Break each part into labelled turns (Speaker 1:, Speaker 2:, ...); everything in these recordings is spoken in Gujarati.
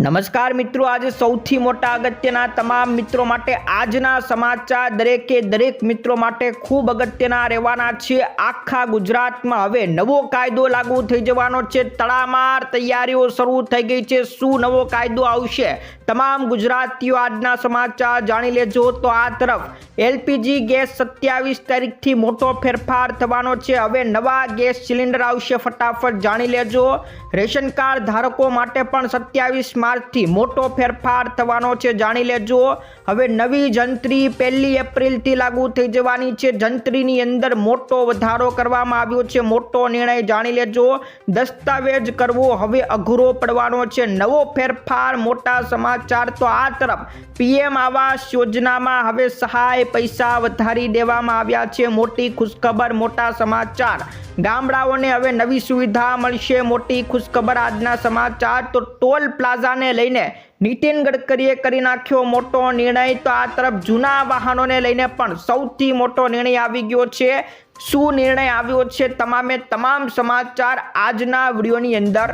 Speaker 1: નમસ્કાર મિત્રો, આજે સૌથી મોટા અગત્યના તમામ મિત્રો માટે આજના સમાચાર દરેકે દરેક મિત્રો માટે ખૂબ અગત્યના રહેવાના છે. આખા ગુજરાતમાં હવે નવો કાયદો લાગુ થઈ જવાનો છે. તડામાર તૈયારીઓ શરૂ થઈ ગઈ છે. શું નવો કાયદો આવશે? તમામ ગુજરાતીઓ આજના સમાચાર જાણી લેજો. તો આ તરફ એલપીજી ગેસ સત્યાવીસ તારીખથી મોટો ફેરફાર થવાનો છે. હવે નવા ગેસ સિલિન્ડર આવશે ફટાફટ, જાણી લેજો. રેશન કાર્ડ ધારકો માટે પણ સત્યાવીસ માર્ચથી મોટો ફેરફાર થવાનો છે, જાણી લેજો. હવે નવી જંત્રી પહેલી એપ્રિલથી લાગુ થઈ જવાની છે. જંત્રીની અંદર મોટો વધારો કરવામાં આવ્યો છે. મોટો નિર્ણય જાણી લેજો. દસ્તાવેજ કરવો હવે અઘરો પડવાનો છે. નવો ફેરફાર, મોટા સમાચાર તો આ તરફ. પીએમ આવાસ યોજનામાં હવે સહાય પૈસા વધારી દેવામાં આવ્યા છે. મોટી ખુશખબર, મોટા સમાચાર. ગામડાઓને હવે નવી સુવિધા મળશે. મોટી ખુશખબર આજના સમાચાર. તો ટોલ પ્લાઝાને લઈને નીતિન ગડકરીએ કરી નાખ્યો મોટો નિર્ણય. તો આ તરફ જૂના વાહનોને લઈને પણ સૌથી મોટો નિર્ણય આવી ગયો છે. શું નિર્ણય આવ્યો છે? તમામે તમામ સમાચાર આજના વિડીયોની અંદર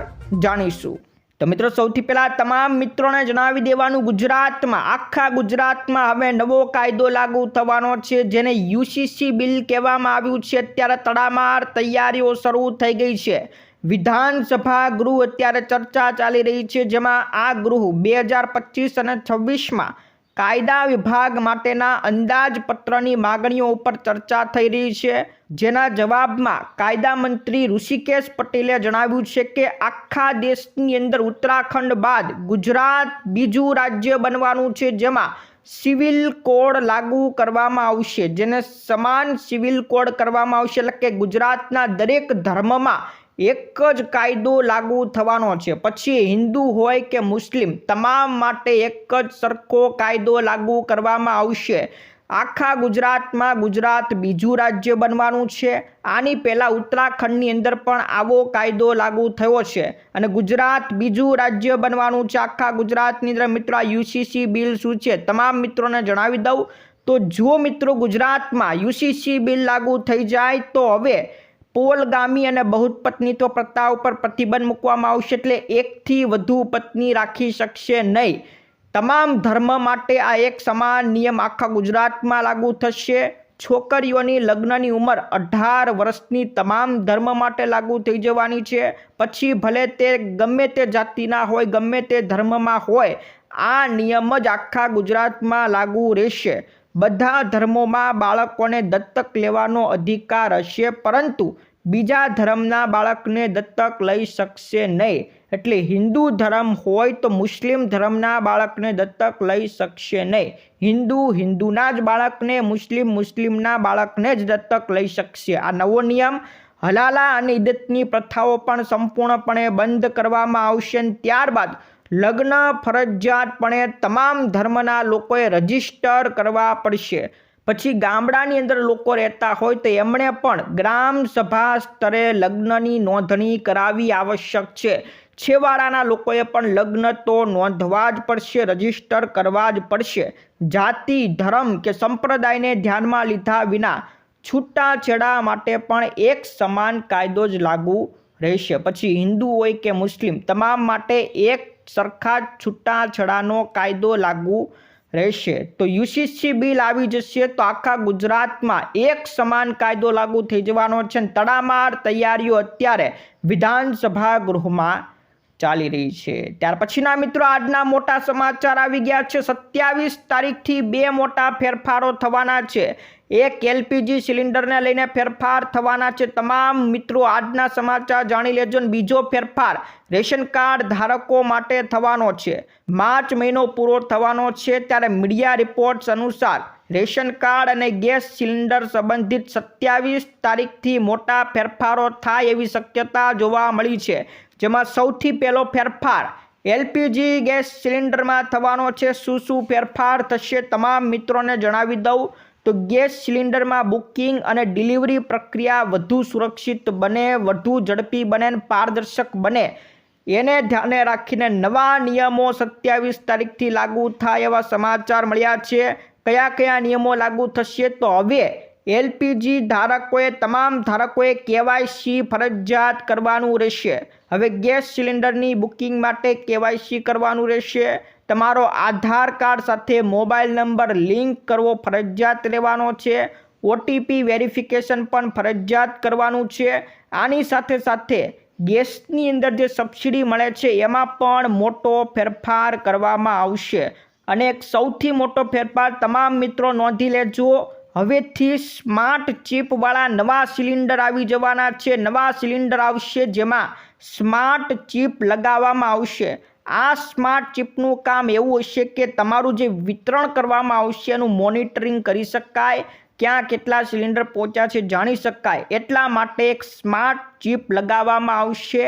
Speaker 1: જાણીશું. તો મિત્રો, સૌથી પહેલાં તમામ મિત્રોને જણાવી દેવાનું ગુજરાતમાં, આખા ગુજરાતમાં હવે નવો કાયદો લાગુ થવાનો છે, જેને યુસીસી બિલ કહેવામાં આવ્યું છે. અત્યારે તડામાર તૈયારીઓ શરૂ થઈ ગઈ છે. વિધાનસભા ગૃહ અત્યારે ચર્ચા ચાલી રહી છે, જેમાં આ ગૃહ બે હજાર પચીસ અને છવ્વીસમાં કાયદા વિભાગ માટેના અંદાજપત્રની માગણીઓ ઉપર ચર્ચા થઈ રહી છે. જેના જવાબમાં કાયદા મંત્રી ઋષિકેશ પટેલે જણાવ્યું છે કે આખા દેશની અંદર ઉત્તરાખંડ બાદ ગુજરાત બીજું રાજ્ય બનવાનું છે જેમાં સિવિલ કોડ લાગુ કરવામાં આવશે. જેને સમાન સિવિલ કોડ કરવામાં આવશે. એટલે કે ગુજરાતના દરેક ધર્મમાં એક જ કાયદો લાગુ થવાનો છે. પછી હિન્દુ હોય કે મુસ્લિમ, તમામ માટે એક જ સરખો કાયદો લાગુ કરવામાં આવશે. આખા ગુજરાતમાં ગુજરાત બીજું રાજ્ય બનવાનું છે. આની પહેલાં ઉત્તરાખંડની અંદર પણ આવો કાયદો લાગુ થયો છે. અને ગુજરાત બીજું રાજ્ય બનવાનું છે. આખા ગુજરાતની અંદર મિત્રો યુસીસી બિલ શું છે? તમામ મિત્રોને જણાવી દઉં. તો જો મિત્રો ગુજરાતમાં યુસીસી બિલ લાગુ થઈ જાય તો હવે પોલગામી અને બહુપત્નીત્વ પ્રથા ઉપર પ્રતિબંધ મૂકવામાં આવશે એટલે એકથી વધુ પત્ની રાખી શકશે નહીં. તમામ ધર્મ માટે આ એક સમાન નિયમ આખા ગુજરાતમાં લાગુ થશે. છોકરીઓની લગ્નની ઉંમર અઢાર વર્ષની તમામ ધર્મ માટે લાગુ થઈ જવાની છે. પછી ભલે તે ગમે તે જાતિના હોય, ગમે તે ધર્મમાં હોય, આ નિયમ જ આખા ગુજરાતમાં લાગુ રહેશે. બધા ધર્મોમાં બાળકોને દત્તક લેવાનો અધિકાર હશે, પરંતુ બીજા ધર્મના બાળકને દત્તક લઈ શકશે નહીં. એટલે હિન્દુ ધર્મ હોય તો મુસ્લિમ ધર્મના બાળકને દત્તક લઈ શકશે નહીં. હિન્દુ હિન્દુના જ બાળકને, મુસ્લિમ મુસ્લિમના બાળકને જ દત્તક લઈ શકશે. આ નવો નિયમ હલાલા અને ઈદતની પ્રથાઓ પણ સંપૂર્ણપણે બંધ કરવામાં આવશે ત્યારબાદ લગ્ન ફરજિયાતપણે તમામ ધર્મના લોકોએ રજિસ્ટર કરવા પડશે. પછી ગામડાની અંદર લોકો રહેતા હોય તો એમણે પણ ગ્રામ સભા સ્તરે લગ્નની નોંધણી કરાવવી આવશ્યક છે. છેવાડાના લોકોએ પણ લગ્ન તો નોંધવા જ પડશે, રજિસ્ટર કરવા જ પડશે. જાતિ, ધર્મ કે સંપ્રદાયને ધ્યાનમાં લીધા વિના છૂટાછેડા માટે પણ એક સમાન કાયદો જ લાગુ રહેશે. પછી હિન્દુ હોય કે મુસ્લિમ, તમામ માટે એક સરખા છૂટાછેડાનો કાયદો લાગુ રહેશે. તો યુસીસી બિલ આવી જશે તો આખા ગુજરાતમાં એક સમાન કાયદો લાગુ થઈ જવાનો છે અને તડામાર તૈયારીઓ અત્યારે વિધાનસભા ગૃહમાં ચાલી રહી છે. ત્યાર પછીના મિત્રો આજના મોટા સમાચાર આવી ગયા છે. સત્યાવીસ તારીખથી બે મોટા ફેરફારો થવાના છે. એક એલપીજી સિલિન્ડરને લઈને ફેરફાર થવાના છે. તમામ મિત્રો, આજના સમાચાર જાણી લેજો અને બીજો ફેરફાર રેશન કાર્ડ ધારકો માટે થવાનો છે. માર્ચ મહિનો પૂરો થવાનો છે ત્યારે મીડિયા રિપોર્ટ્સ અનુસાર રેશન કાર્ડ અને ગેસ સિલિન્ડર સંબંધિત સત્યાવીસ તારીખથી મોટા ફેરફારો થાય એવી શક્યતા જોવા મળી છે. જેમાં સૌથી પહેલો ફેરફાર એલપીજી ગેસ સિલિન્ડરમાં થવાનો છે. શું શું ફેરફાર થશે તમામ મિત્રોને જણાવી દઉં. તો ગેસ સિલિન્ડરમાં બુકિંગ અને ડિલિવરી પ્રક્રિયા વધુ સુરક્ષિત બને, વધુ ઝડપી બને પારદર્શક બને. એને ધ્યાને રાખીને નવા નિયમો સત્યાવીસ તારીખથી લાગુ થાય એવા સમાચાર મળ્યા છે. કયા કયા નિયમો લાગુ થશે તો હવે એલપીજી ધારકોએ, તમામ ધારકોએ કેવાયસી ફરજિયાત કરવાનું રહેશે. હવે ગેસ સિલિન્ડરની બુકિંગ માટે કેવાયસી કરવાનું રહેશે. તમારો આધાર કાર્ડ સાથે મોબાઈલ નંબર લિંક કરવો ફરજિયાત રહેવાનો છે. ઓટીપી વેરિફિકેશન પણ ફરજિયાત કરવાનું છે. આની સાથે સાથે ગેસની અંદર જે સબસિડી મળે છે, એમાં પણ મોટો ફેરફાર કરવામાં આવશે. અને એક સૌથી મોટો ફેરફાર તમામ મિત્રો નોંધી લેજો. હવેથી સ્માર્ટ ચિપવાળા નવા સિલિન્ડર આવી જવાના છે. નવા સિલિન્ડર આવશે જેમાં સ્માર્ટ ચિપ લગાવવામાં આવશે. આ સ્માર્ટ ચિપનું કામ એવું હશે કે તમારું જે વિતરણ કરવામાં આવશે એનું મોનિટરિંગ કરી શકાય, ક્યાં કેટલા સિલિન્ડર પહોંચ્યા છે જાણી શકાય. એટલા માટે એક સ્માર્ટ ચિપ લગાવવામાં આવશે.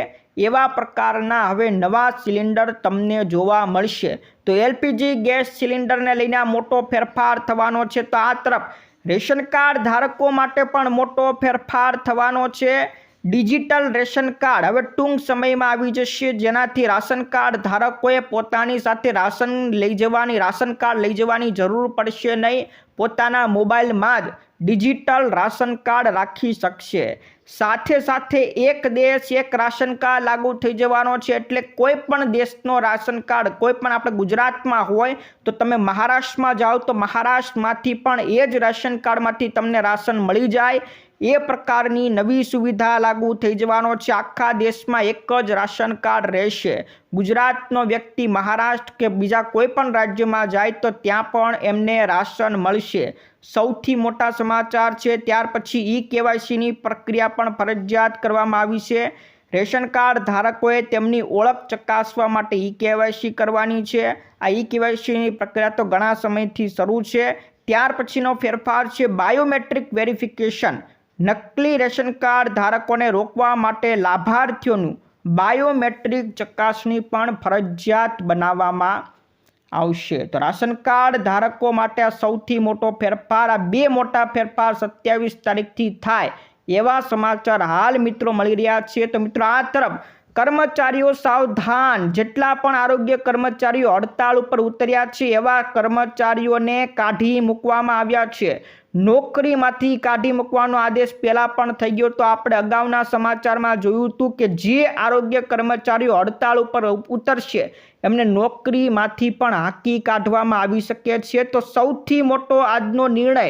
Speaker 1: એવા પ્રકારના હવે નવા સિલિન્ડર તમને જોવા મળશે. તો એલપીજી ગેસ સિલિન્ડરને લઈને મોટો ફેરફાર થવાનો છે. તો આ તરફ રેશન કાર્ડ ધારકો માટે પણ મોટો ફેરફાર થવાનો છે. ડિજિટલ રેશન કાર્ડ હવે ટૂંક સમયમાં આવી જશે. જેનાથી રાશન કાર્ડ ધારકોએ પોતાની સાથે રાશન લઈ જવાની, રાશન કાર્ડ લઈ જવાની જરૂર પડશે નહીં. પોતાના મોબાઈલમાં જ ડિજિટલ રાશન કાર્ડ રાખી શકશે. સાથે સાથે એક દેશ, એક રાશન કાર્ડ લાગુ થઈ જવાનો છે. એટલે કોઈ પણ દેશનો રાશન કાર્ડ, કોઈ પણ આપણે ગુજરાતમાં હોય, તો તમે મહારાષ્ટ્રમાં જાઓ તો મહારાષ્ટ્રમાંથી પણ એ જ રાશન કાર્ડમાંથી તમને રાશન મળી જાય. એ પ્રકારની નવી સુવિધા લાગુ થઈ જવાનો છે. આખા દેશમાં એક જ રાશન કાર્ડ રહેશે. ગુજરાતનો વ્યક્તિ મહારાષ્ટ્ર કે બીજા કોઈ પણ રાજ્યમાં જાય તો ત્યાં પણ એમને રાશન મળશે. સૌથી મોટા સમાચાર છે, ત્યાર પછી ઈ કેવાયસીની પ્રક્રિયા પણ ફરજિયાત કરવામાં આવી છે. રેશન કાર્ડ ધારકોએ તેમની ઓળખ ચકાસવા માટે ઈ કેવાયસી કરવાની છે. આ ઈ કેવાયસીની પ્રક્રિયા તો ઘણા સમયથી શરૂ છે. ત્યાર પછીનો ફેરફાર છે, બાયોમેટ્રિક વેરિફિકેશન. નકલી રેશન કાર્ડ ધારકોને રોકવા માટે લાભાર્થીઓનું બાયોમેટ્રિક ચકાસણી પણ ફરજિયાત બનાવવામાં આવશે. તો રાશન કાર્ડ ધારકો માટે આ સૌથી મોટો ફેરફાર, આ બે મોટા ફેરફાર સત્યાવીસ તારીખથી થાય એવા સમાચાર હાલ મિત્રો મળી રહ્યા છે. તો મિત્રો આ તરફ કર્મચારીઓ સાવધાન, જેટલા પણ આરોગ્ય કર્મચારીઓ હડતાળ ઉપર ઉતર્યા છે એવા કર્મચારીઓને કાઢી મૂકવામાં આવ્યા છે. નોકરીમાંથી કાઢી મૂકવાનો આદેશ પહેલાં પણ થઈ ગયો તો આપણે અગાઉના સમાચારમાં જોયું હતું કે જે આરોગ્ય કર્મચારીઓ હડતાળ ઉપર ઉતરશે, એમને નોકરીમાંથી પણ હાંકી કાઢવામાં આવી શકે છે. તો સૌથી મોટો આજનો નિર્ણય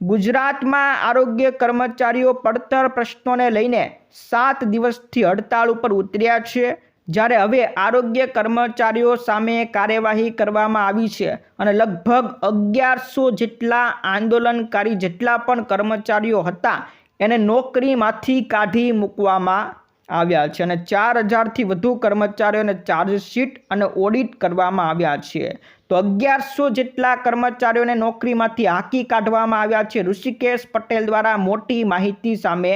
Speaker 1: ગુજરાતમાં આરોગ્ય કર્મચારીઓ પડતર પ્રશ્નોને લઈને સાત દિવસથી હડતાળ ઉપર ઉતર્યા છે. જ્યારે હવે આરોગ્ય કર્મચારીઓ સામે કાર્યવાહી કરવામાં આવી છે અને લગભગ અગિયારસો જેટલા આંદોલનકારી જેટલા પણ કર્મચારીઓ હતા, એને નોકરીમાંથી કાઢી મૂકવામાં આવ્યા છે અને ચાર હજારથી વધુ કર્મચારીઓને ચાર્જશીટ અને ઓડિટ કરવામાં આવ્યા છે. તો અગિયારસો જેટલા કર્મચારીઓને નોકરીમાંથી હાંકી કાઢવામાં આવ્યા છે. ઋષિકેશ પટેલ દ્વારા મોટી માહિતી સામે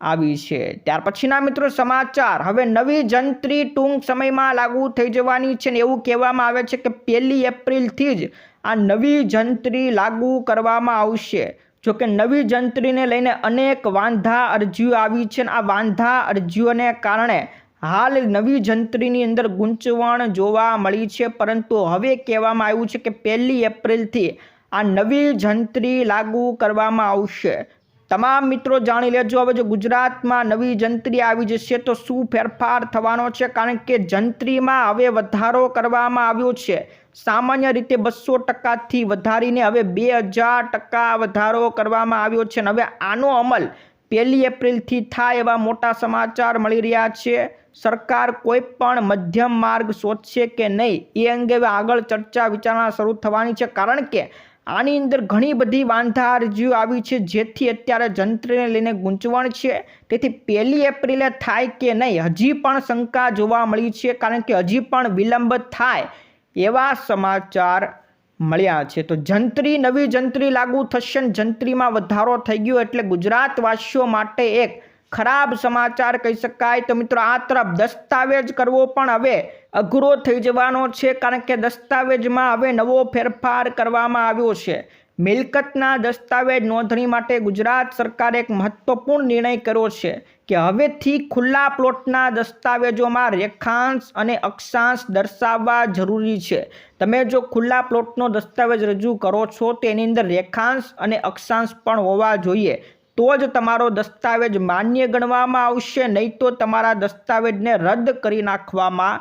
Speaker 1: આવી છે. ત્યાર પછીના મિત્રો સમાચાર. હવે નવી જંત્રી ટૂંક સમયમાં લાગુ થઈ જવાની છે ને એવું કહેવામાં આવે છે કે પહેલી એપ્રિલથી જ આ નવી જંત્રી લાગુ કરવામાં આવશે. જો કે નવી જંત્રીને લઈને અનેક વાંધા અરજીઓ આવી છે અને આ વાંધા અરજીઓને કારણે હાલ નવી જંત્રીની અંદર ગૂંચવણ જોવા મળી છે. પરંતુ હવે કહેવામાં આવ્યું છે કે પહેલી એપ્રિલથી આ નવી જંત્રી લાગુ કરવામાં આવશે. તમામ મિત્રો જાણી લેજો, હવે જો ગુજરાતમાં નવી જંત્રી આવી જશે તો શું ફેરફાર થવાનો છે? કારણ કે જંત્રીમાં હવે વધારો કરવામાં આવ્યો છે. સામાન્ય રીતે બસો ટકાથી વધારીને હવે બે હજાર ટકા વધારો કરવામાં આવ્યો છે અને હવે આનો અમલ પહેલી એપ્રિલથી થાય એવા મોટા સમાચાર મળી રહ્યા છે. સરકાર કોઈ પણ મધ્યમ માર્ગ શોધશે કે નહીં એ અંગે આગળ ચર્ચા વિચારણા શરૂ થવાની છે. કારણ કે આની અંદર ઘણી બધી વાંધા અરજીઓ આવી છે, જેથી અત્યારે જંત્રને લઈને ગૂંચવણ છે. તેથી પહેલી એપ્રિલે થાય કે નહીં, હજી પણ શંકા જોવા મળી છે, કારણ કે હજી પણ વિલંબ થાય એવા સમાચાર મળ્યા છે. તો જંત્રી, નવી જંત્રી લાગુ થશે જંત્રીમાં વધારો થઈ ગયો એટલે ગુજરાતવાસીઓ માટે એક ખરાબ સમાચાર કહી શકાય. તો મિત્રો, આ તરફ દસ્તાવેજ કરવો પણ હવે અઘરો થઈ જવાનો છે, કારણ કે દસ્તાવેજમાં હવે નવો ફેરફાર કરવામાં આવ્યો છે. મિલકતના દસ્તાવેજ નોંધણી માટે ગુજરાત સરકારે એક મહત્વપૂર્ણ નિર્ણય કર્યો છે કે હવેથી ખુલ્લા પ્લોટના દસ્તાવેજોમાં રેખાંશ અને અક્ષાંશ દર્શાવવા જરૂરી છે. તમે જો ખુલ્લા પ્લોટનો દસ્તાવેજ રજૂ કરો છો તેની અંદર રેખાંશ અને અક્ષાંશ પણ હોવા જોઈએ. તો જ તમારો દસ્તાવેજ માન્ય ગણવામાં આવશે, નહીં તો તમારા દસ્તાવેજને રદ કરી નાખવામાં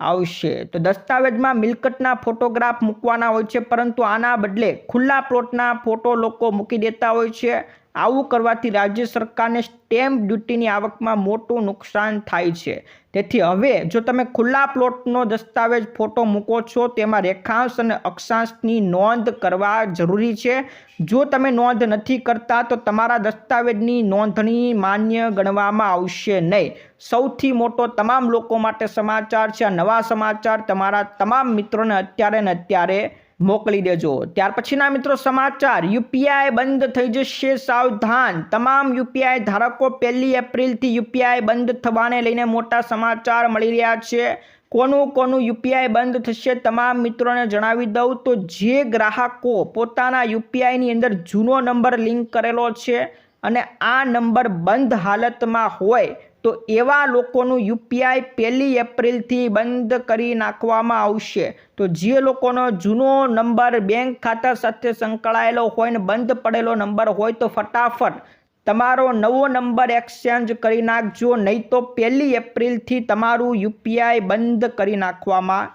Speaker 1: આવશે. તો દસ્તાવેજમાં મિલકતના ફોટોગ્રાફ મૂકવાના હોય છે, પરંતુ આના બદલે ખુલ્લા પ્લોટના ફોટો લોકો મૂકી દેતા હોય છે. આવું કરવાથી રાજ્ય સરકારને સ્ટેમ્પ ડ્યુટીની આવકમાં મોટું નુકસાન થાય છે. તેથી હવે જો તમે ખુલ્લા પ્લોટનો દસ્તાવેજ ફોટો મૂકો છો, તેમાં રેખાંશ અને અક્ષાંશની નોંધ કરવા જરૂરી છે. જો તમે નોંધ નથી કરતા, તો તમારા દસ્તાવેજની નોંધણી માન્ય ગણવામાં આવશે નહીં. સૌથી મોટો તમામ લોકો માટે સમાચાર છે. આ નવા સમાચાર તમારા તમામ મિત્રોને અત્યારે ને અત્યારે મોકલી દેજો. ત્યાર પછીના મિત્રો સમાચાર, યુપીઆઈ બંધ થઈ જશે સાવધાન. તમામ યુપીઆઈ ધારકો પહેલી એપ્રિલથી યુપીઆઈ બંધ થવાને લઈને મોટા સમાચાર મળી રહ્યા છે. કોનું કોનું યુપીઆઈ બંધ થશે તમામ મિત્રોને જણાવી દઉં તો જે ગ્રાહકો પોતાના યુપીઆઈની અંદર જૂનો નંબર લિંક કરેલો છે અને આ નંબર બંધ હાલતમાં હોય તો એવા લોકોનું યુપીઆઈ પહેલી એપ્રિલથી બંધ કરી નાખવામાં આવશે. તો જે લોકોનો જૂનો નંબર બેંક ખાતા સાથે સંકળાયેલો હોય ને બંધ પડેલો નંબર હોય તો ફટાફટ તમારો નવો નંબર એક્સચેન્જ કરી નાખજો. નહીં તો પહેલી એપ્રિલથી તમારું યુપીઆઈ બંધ કરી નાખવામાં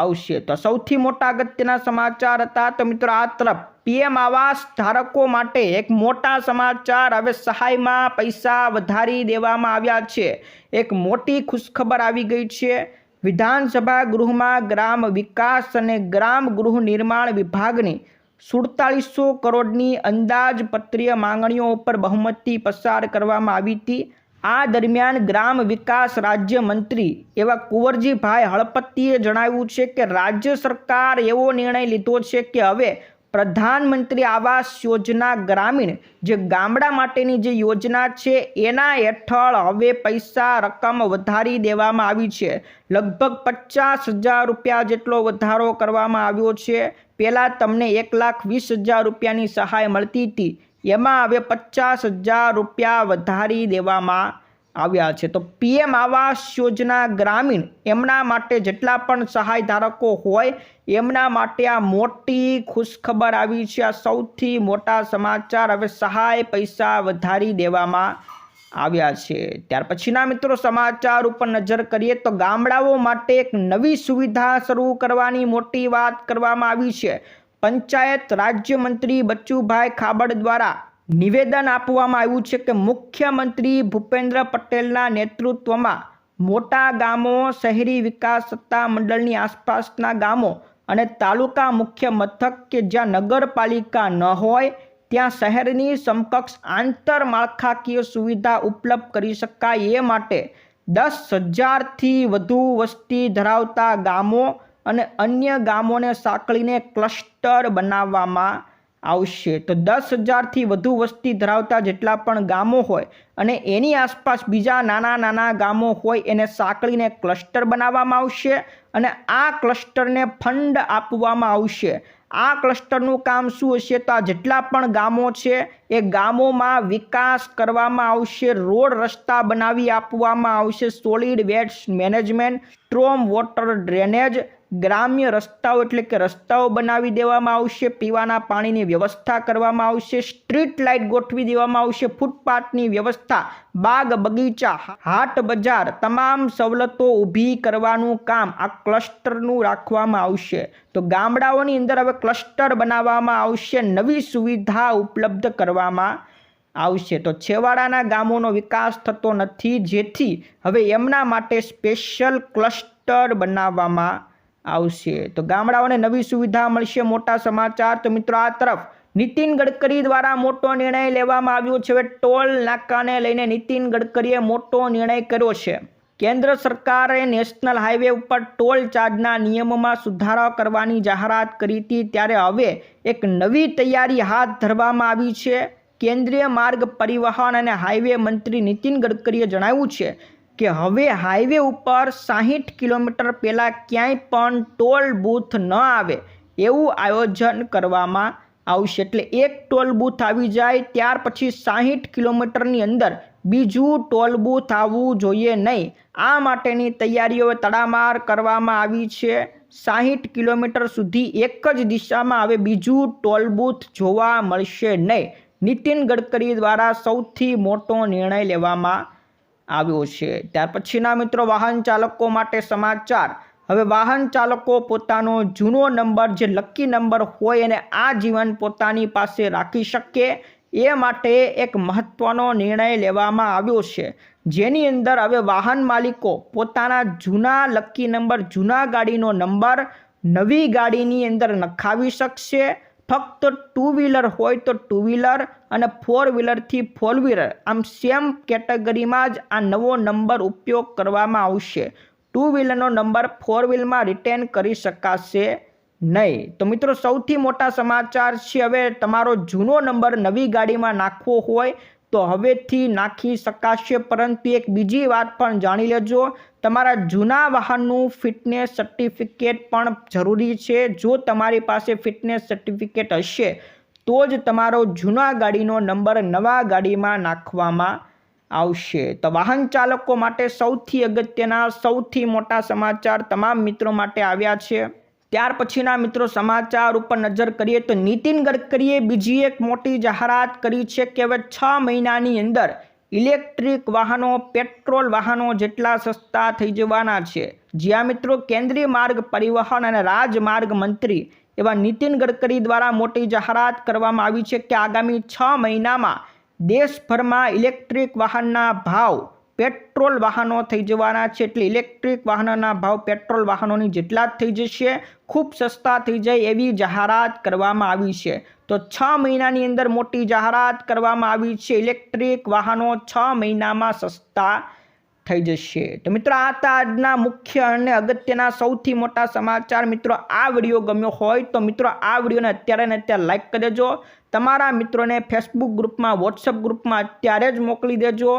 Speaker 1: આવશે. તો સૌથી મોટા અગત્યના સમાચાર હતા તો મિત્રો આ તરફ પીએમ આવાસ ધારકો માટે એક મોટા સમાચાર હવે સહાયમાં પૈસા વધારી દેવામાં આવ્યા છે. એક મોટી ખુશખબર આવી ગઈ છે. વિધાનસભા ગૃહમાં ગ્રામ વિકાસ અને ગ્રામ ગૃહ નિર્માણ વિભાગની સુડતાલીસો કરોડની અંદાજપત્રીય માંગણીઓ ઉપર બહુમતી પસાર કરવામાં આવી હતી. આ દરમિયાન ગ્રામ વિકાસ રાજ્યમંત્રી એવા કુંવરજીભાઈ હળપતિએ જણાવ્યું છે કે રાજ્ય સરકાર એવો નિર્ણય લીધો છે કે હવે પ્રધાનમંત્રી આવાસ યોજના ગ્રામીણ જે ગામડા માટેની જે યોજના છે, એના હેઠળ હવે પૈસા રકમ વધારી દેવામાં આવી છે. લગભગ પચાસ હજાર રૂપિયા જેટલો વધારો કરવામાં આવ્યો છે. પહેલાં તમને એક લાખ વીસ હજાર રૂપિયાની સહાય મળતી હતી. એમાં હવે પચાસ હજાર રૂપિયા વધારી દેવામાં આવ્યા છે. તો પીએમ આવાસ યોજના ગ્રામીણ એમના માટે જેટલા પણ સહાય ધારકો હોય, એમના માટે આ મોટી ખુશખબર આવી છે. આ સૌથી મોટા સમાચાર હવે સહાય પૈસા વધારી દેવામાં આવ્યા છે. ત્યાર પછીના મિત્રો સમાચાર ઉપર નજર કરીએ તો ગામડાઓ માટે એક નવી સુવિધા શરૂ કરવાની મોટી વાત કરવામાં આવી છે. પંચાયત રાજ્યમંત્રી બચ્ચુભાઈ ખાબડ દ્વારા નિવેદન આપવામાં આવ્યું છે કે મુખ્યમંત્રી ભૂપેન્દ્ર પટેલના નેતૃત્વમાં મોટા ગામો, શહેરી વિકાસ સત્તા મંડળની આસપાસના ગામો અને તાલુકા મુખ્ય મથક કે જ્યાં નગરપાલિકા ન હોય, ત્યાં શહેરની સમકક્ષ આંતરમાળખાકીય સુવિધા ઉપલબ્ધ કરી શકાય એ માટે દસ હજારથી વધુ વસ્તી ધરાવતા ગામો અને અન્ય ગામોને સાંકળીને ક્લસ્ટર બનાવવામાં આવશે. તો દસ હજારથી વધુ વસ્તી ધરાવતા જેટલા પણ ગામો હોય અને એની આસપાસ બીજા નાના નાના ગામો હોય એને સાંકળીને ક્લસ્ટર બનાવવામાં આવશે અને આ ક્લસ્ટરને ફંડ આપવામાં આવશે. આ ક્લસ્ટરનું કામ શું હશે? તો આ જેટલા પણ ગામો છે, એ ગામોમાં વિકાસ કરવામાં આવશે, રોડ રસ્તા બનાવી આપવામાં આવશે solid waste management storm water drainage ગ્રામ્ય રસ્તાઓ એટલે કે રસ્તાઓ બનાવી દેવામાં આવશે, પીવાના પાણીની વ્યવસ્થા કરવામાં આવશે, સ્ટ્રીટ લાઇટ ગોઠવી દેવામાં આવશે, ફૂટપાથની વ્યવસ્થા, બાગ બગીચા, હાટ બજાર તમામ સવલતો ઊભી કરવાનું કામ આ ક્લસ્ટરનું રાખવામાં આવશે. તો ગામડાઓની અંદર હવે ક્લસ્ટર બનાવવામાં આવશે, નવી સુવિધા ઉપલબ્ધ કરવામાં આવશે. તો છેવાડાના ગામોનો વિકાસ થતો નથી, જેથી હવે એમના માટે સ્પેશિયલ ક્લસ્ટર બનાવવામાં આવશે. તો ગામડાઓને નવી સુવિધા મળશે. મોટા સમાચાર. તો મિત્રો, આ તરફ નીતિન ગડકરી દ્વારા મોટો નિર્ણય લેવામાં આવ્યો છે. હવે ટોલ નાકાને લઈને નીતિન ગડકરીએ મોટો નિર્ણય કર્યો છે. કેન્દ્ર સરકારે નેશનલ હાઈવે ઉપર ટોલ ચાર્જના નિયમોમાં સુધારો કરવાની જાહેરાત કરી હતી. ત્યારે હવે એક નવી તૈયારી હાથ ધરવામાં આવી છે. કેન્દ્રીય માર્ગ પરિવહન અને હાઈવે મંત્રી નીતિન ગડકરીએ જણાવ્યું છે કે હવે હાઈવે ઉપર સાહીઠ કિલોમીટર પહેલાં ક્યાંય પણ ટોલ બૂથ ન આવે એવું આયોજન કરવામાં આવશે. એટલે એક ટોલ બૂથ આવી જાય, ત્યાર પછી સાહીઠ કિલોમીટરની અંદર બીજું ટોલ બૂથ આવવું જોઈએ નહીં. આ માટેની તૈયારીઓ તડામાર કરવામાં આવી છે. સાહીઠ કિલોમીટર સુધી એક જ દિશામાં હવે બીજું ટોલ બૂથ જોવા મળશે નહીં. નીતિન ગડકરી દ્વારા સૌથી મોટો નિર્ણય લેવામાં આવ્યો છે. ત્યાર પછીના મિત્રો, વાહન ચાલકો માટે સમાચાર. હવે વાહન ચાલકો પોતાનો જૂનો નંબર, જે લકી નંબર હોય એને આ જીવન પોતાની પાસે રાખી શકે એ માટે એક મહત્ત્વનો નિર્ણય લેવામાં આવ્યો છે. જેની અંદર હવે વાહન માલિકો પોતાના જૂના લકી નંબર જૂના ગાડીનો નંબર નવી ગાડીની અંદર નખાવી શકશે. ફક્ત ટુ વ્હીલર હોય તો ટુ વ્હીલર અને ફોર વ્હીલરથી ફોર વ્હીલર આમ સેમ કેટેગરીમાં જ આ નવો નંબર ઉપયોગ કરવામાં આવશે. ટુ વ્હીલરનો નંબર ફોર વ્હીલમાં રિટેન કરી શકાશે નહીં. તો મિત્રો, સૌથી મોટા સમાચાર છે, હવે તમારો જૂનો નંબર નવી ગાડીમાં નાખવો હોય તો હવેથી નાખી શકાશે, પરંતુ એક બીજી વાત પણ જાણી લેજો. તમારા જૂના વાહનનું ફિટનેસ સર્ટિફિકેટ પણ જરૂરી છે. જો તમારી પાસે ફિટનેસ સર્ટિફિકેટ હશે, તો જ તમારો જૂના ગાડીનો નંબર નવા ગાડીમાં નાખવામાં આવશે. તો વાહન ચાલકો માટે સૌથી અગત્યના, સૌથી મોટા સમાચાર તમામ મિત્રો માટે આવ્યા છે. ત્યાર પછીના મિત્રો સમાચાર ઉપર નજર કરીએ તો નીતિન ગડકરીએ બીજી એક મોટી જાહેરાત કરી છે કે હવે છ મહિનાની અંદર ઇલેક્ટ્રિક વાહનો, પેટ્રોલ વાહનો જેટલા સસ્તા થઈ જવાના છે. જ્યાં મિત્રો કેન્દ્રીય માર્ગ પરિવહન અને રાજમાર્ગ મંત્રી એવા નીતિન ગડકરી દ્વારા મોટી જાહેરાત કરવામાં આવી છે કે આગામી છ મહિનામાં દેશભરમાં ઇલેક્ટ્રિક વાહનના ભાવ પેટ્રોલ વાહનો થઈ જવાના છે એટલે ઇલેક્ટ્રિક વાહનોના ભાવ પેટ્રોલ વાહનોની જેટલા જ થઈ જશે, ખૂબ સસ્તા થઈ જાય એવી જાહેરાત કરવામાં આવી છે. તો છ મહિનાની અંદર મોટી જાહેરાત કરવામાં આવી છે, ઇલેક્ટ્રિક વાહનો છ મહિનામાં સસ્તા થઈ જશે. તો મિત્રો, આ હતા આજના મુખ્ય અને અગત્યના સૌથી મોટા સમાચાર. મિત્રો, આ વીડિયો ગમ્યો હોય તો મિત્રો, આ વિડીયોને અત્યારે ને અત્યારે લાઇક કરી દેજો. તમારા મિત્રોને ફેસબુક ગ્રુપમાં વોટ્સઅપ ગ્રુપમાં અત્યારે જ મોકલી દેજો.